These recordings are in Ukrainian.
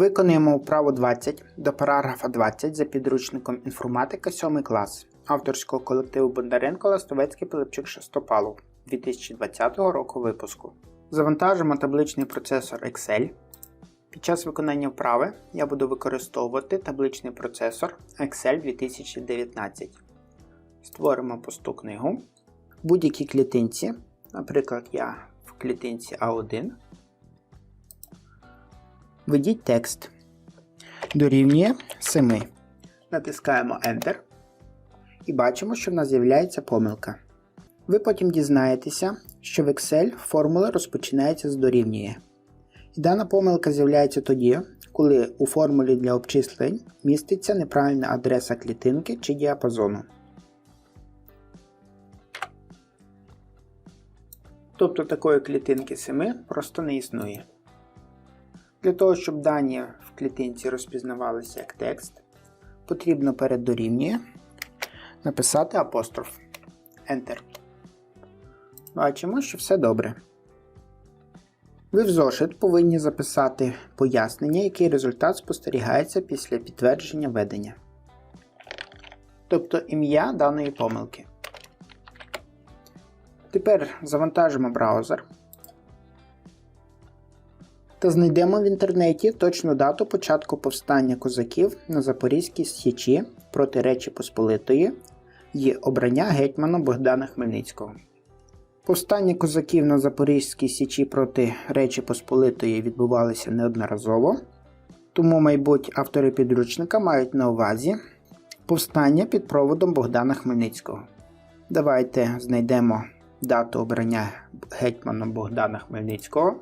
Виконуємо вправу 20 до параграфа 20 за підручником інформатика 7 клас авторського колективу Бондаренко Ластовецький Пилипчук Шестопалов 2020 року випуску. Завантажимо табличний процесор Excel. Під час виконання вправи я буду використовувати табличний процесор Excel 2019. Створимо пусту книгу. В будь-якій клітинці, наприклад, я в клітинці А1. Введіть текст. Дорівнює 7. Натискаємо Enter. І бачимо, що в нас з'являється помилка. Ви потім дізнаєтеся, що в Excel формула розпочинається з дорівнює. І дана помилка з'являється тоді, коли у формулі для обчислень міститься неправильна адреса клітинки чи діапазону. Тобто такої клітинки 7 просто не існує. Для того, щоб дані в клітинці розпізнавалися як текст, потрібно перед дорівнює написати апостроф Enter. Бачимо, що все добре. Ви в зошит повинні записати пояснення, який результат спостерігається після підтвердження ведення. Тобто ім'я даної помилки. Тепер завантажимо браузер та знайдемо в інтернеті точну дату початку повстання козаків на Запорізькій Січі проти Речі Посполитої і обрання гетьмана Богдана Хмельницького. Повстання козаків на Запорізькій Січі проти Речі Посполитої відбувалися неодноразово, тому, мабуть, автори підручника мають на увазі повстання під проводом Богдана Хмельницького. Давайте знайдемо дату обрання гетьмана Богдана Хмельницького.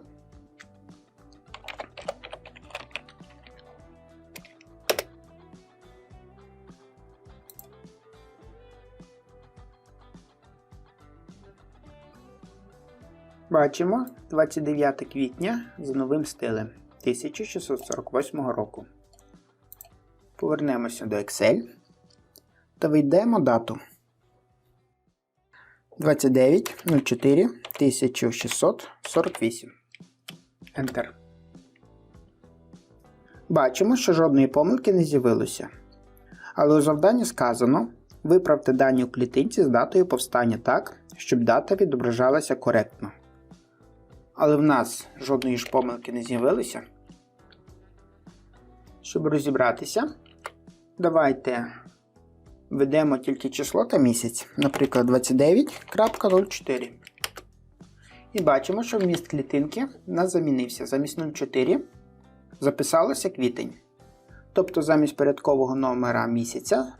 Бачимо 29 квітня за новим стилем 1648 року. Повернемося до Excel та вийдемо дату 29.04 1648. Enter. Бачимо, що жодної помилки не з'явилося. Але у завданні сказано виправте дані у клітинці з датою повстання так, щоб дата відображалася коректно. Але в нас жодної ж помилки не з'явилося. Щоб розібратися, давайте введемо тільки число та місяць, наприклад, 29.04. І бачимо, що вміст клітинки у нас замінився. Замість 04 записалося квітень. Тобто замість порядкового номера місяця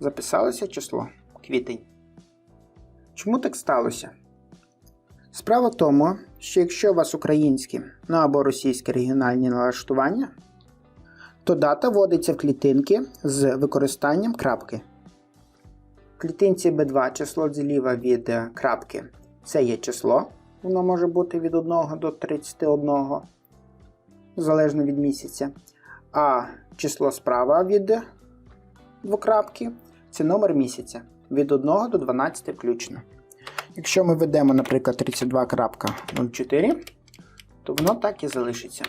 записалося число квітень. Чому так сталося? Справа в тому, що якщо у вас українські ну або російські регіональні налаштування, то дата вводиться в клітинки з використанням крапки. В клітинці B2 число зліва від е, крапки це є число, воно може бути від 1 до 31, залежно від місяця. А число справа від двокрапки це номер місяця від 1 до 12 включно. Якщо ми введемо, наприклад, 32.04, то воно так і залишиться.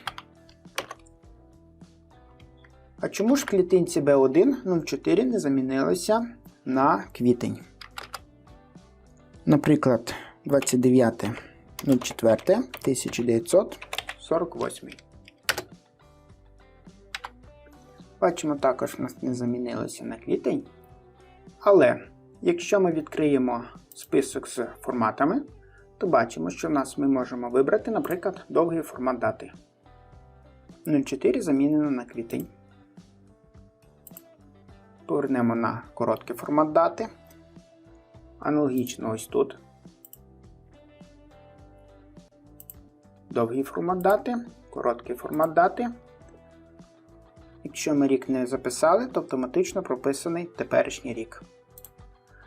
А чому ж в клітинці B1 04 не замінилося на квітень? Наприклад, 29.04 1948. Бачимо, також в нас не замінилося на квітень. Але якщо ми відкриємо список з форматами, то бачимо, що в нас ми можемо вибрати, наприклад, довгий формат дати. 04 замінено на квітень. Повернемо на короткий формат дати. Аналогічно ось тут. Довгий формат дати, короткий формат дати. Якщо ми рік не записали, то автоматично прописаний теперішній рік.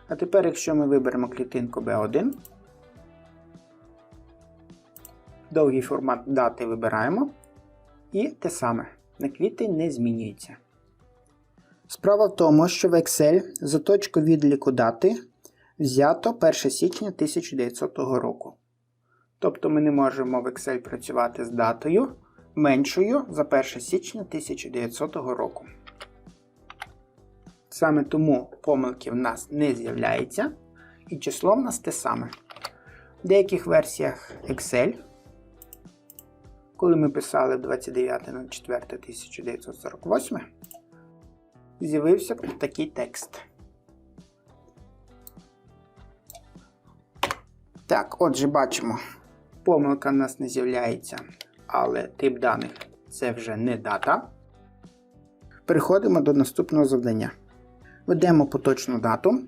А тепер, якщо ми виберемо клітинку B1, довгий формат дати вибираємо. І те саме, на квітень не змінюється. Справа в тому, що в Excel за точку відліку дати взято 1 січня 1900 року. Тобто ми не можемо в Excel працювати з датою меншою за 1 січня 1900 року. Саме тому помилки в нас не з'являється, і число в нас те саме. В деяких версіях Excel, коли ми писали 29.04.1948, з'явився такий текст. Так, отже, бачимо, помилка в нас не з'являється, але тип даних це вже не дата. Переходимо до наступного завдання. Ведемо поточну дату.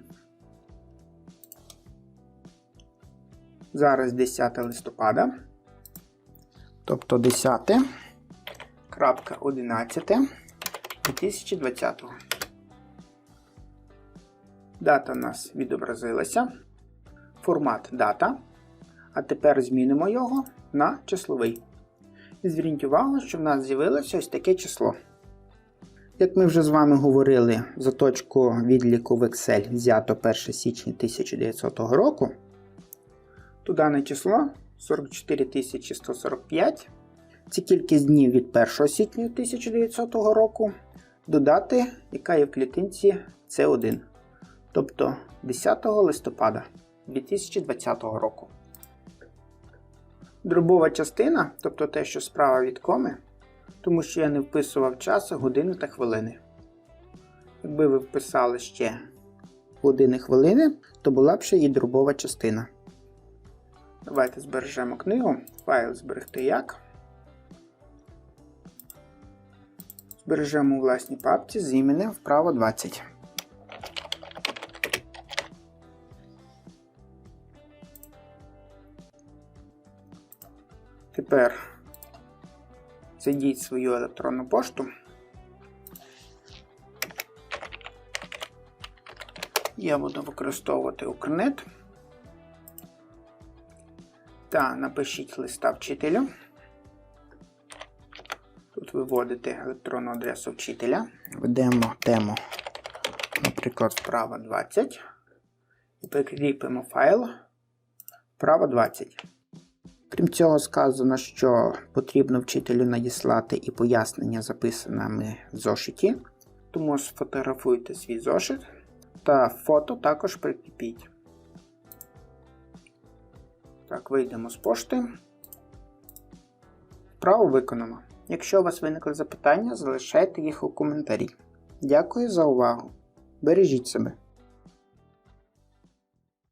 Зараз 10 листопада. Тобто 10 крапка 11 2020. Дата у нас відобразилася. Формат дата. А тепер змінимо його на числовий. І зверніть увагу, що в нас з'явилося ось таке число. Як ми вже з вами говорили, за точку відліку в Excel взято 1 січня 1900 року, то дане число 44145. Це кількість днів від 1 січня 1900 року до дати, яка є в клітинці С1, тобто 10 листопада 2020 року. Дробова частина, тобто те, що справа від коми, тому що я не вписував час, години та хвилини. Якби ви вписали ще години хвилини, то була б ще і дробова частина. Давайте збережемо книгу. Файл зберегти як. Збережемо у власній папці з іменем вправо 20. Тепер зайдіть свою електронну пошту. Я буду використовувати Укрнет. Та напишіть листа вчителю. Тут ви вводите електронну адресу вчителя. Введемо тему, наприклад, вправа 20. І прикріпимо файл вправа 20. Крім цього, сказано, що потрібно вчителю надіслати і пояснення записаними в зошиті. Тому сфотографуйте свій зошит та фото також прикріпіть. Так, вийдемо з пошти. Вправо виконано. Якщо у вас виникли запитання, залишайте їх у коментарі. Дякую за увагу. Бережіть себе.